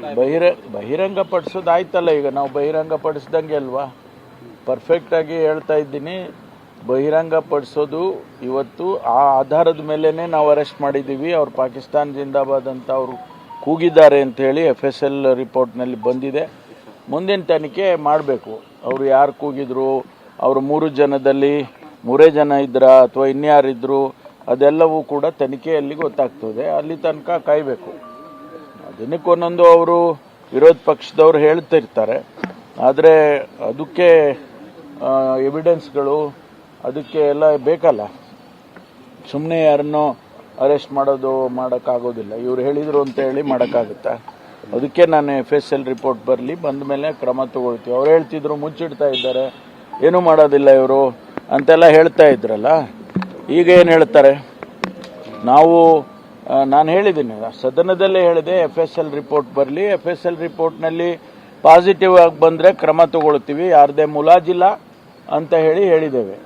ಬಹಿರ ಬಹಿರಂಗ ಪಡಿಸೋದಾಯ್ತಲ್ಲ ಈಗ. ನಾವು ಬಹಿರಂಗ ಪಡಿಸ್ದಂಗೆ ಅಲ್ವಾ? ಪರ್ಫೆಕ್ಟ್ ಆಗಿ ಹೇಳ್ತಾ ಇದ್ದೀನಿ. ಬಹಿರಂಗ ಪಡಿಸೋದು ಇವತ್ತು ಆ ಆಧಾರದ ಮೇಲೇ ನಾವು ಅರೆಸ್ಟ್ ಮಾಡಿದ್ದೀವಿ. ಅವ್ರು ಪಾಕಿಸ್ತಾನ್ ಜಿಂದಾಬಾದ್ ಅಂತ ಅವರು ಕೂಗಿದ್ದಾರೆ ಅಂತ ಹೇಳಿ ಎಫ್ ಎಸ್ ಎಲ್ ರಿಪೋರ್ಟ್ನಲ್ಲಿ ಬಂದಿದೆ. ಮುಂದಿನ ತನಿಖೆ ಮಾಡಬೇಕು. ಅವರು ಯಾರು ಕೂಗಿದ್ರು? ಅವರು ಮೂರು ಜನದಲ್ಲಿ ಮೂರೇ ಜನ ಇದ್ರ ಅಥವಾ ಇನ್ಯಾರಿದ್ರು? ಅದೆಲ್ಲವೂ ಕೂಡ ತನಿಖೆಯಲ್ಲಿ ಗೊತ್ತಾಗ್ತದೆ. ಅಲ್ಲಿ ತನಕ ಕಾಯಬೇಕು. ದಿನಕ್ಕೊಂದೊಂದು ಅವರು ವಿರೋಧ ಪಕ್ಷದವ್ರು ಹೇಳ್ತಿರ್ತಾರೆ. ಆದರೆ ಅದಕ್ಕೆ ಎವಿಡೆನ್ಸ್ಗಳು ಅದಕ್ಕೆ ಎಲ್ಲ ಬೇಕಲ್ಲ. ಸುಮ್ಮನೆ ಯಾರನ್ನೋ ಅರೆಸ್ಟ್ ಮಾಡೋದು ಮಾಡೋಕ್ಕಾಗೋದಿಲ್ಲ. ಇವ್ರು ಹೇಳಿದರು ಅಂತ ಹೇಳಿ ಮಾಡೋಕ್ಕಾಗುತ್ತಾ? ಅದಕ್ಕೆ ನಾನು ಎಫ್ ಎಸ್ ಎಲ್ ರಿಪೋರ್ಟ್ ಬರಲಿ ಬಂದ ಮೇಲೆ ಕ್ರಮ ತಗೊಳ್ತೀವಿ. ಅವ್ರು ಹೇಳ್ತಿದ್ರು, ಮುಚ್ಚಿಡ್ತಾ ಇದ್ದಾರೆ. ಏನೂ ಮಾಡೋದಿಲ್ಲ ಇವರು ಅಂತೆಲ್ಲ ಹೇಳ್ತಾ ಇದ್ರಲ್ಲ? ಈಗ ಏನು ಹೇಳ್ತಾರೆ? ನಾವು ನಾನು ಹೇಳಿದ್ದೀನಿ. ಸದನದಲ್ಲೇ ಹೇಳಿದೆ ಎಫ್ ಎಸ್ ಎಲ್ ರಿಪೋರ್ಟ್ ಬರಲಿ. ಎಫ್ ಎಸ್ ಎಲ್ ರಿಪೋರ್ಟ್ನಲ್ಲಿ ಪಾಸಿಟಿವ್ ಆಗಿ ಬಂದರೆ ಕ್ರಮ ತಗೊಳ್ತೀವಿ. ಯಾರದೇ ಮುಲಾಜಿಲ್ಲ ಅಂತ ಹೇಳಿ ಹೇಳಿದ್ದೇವೆ.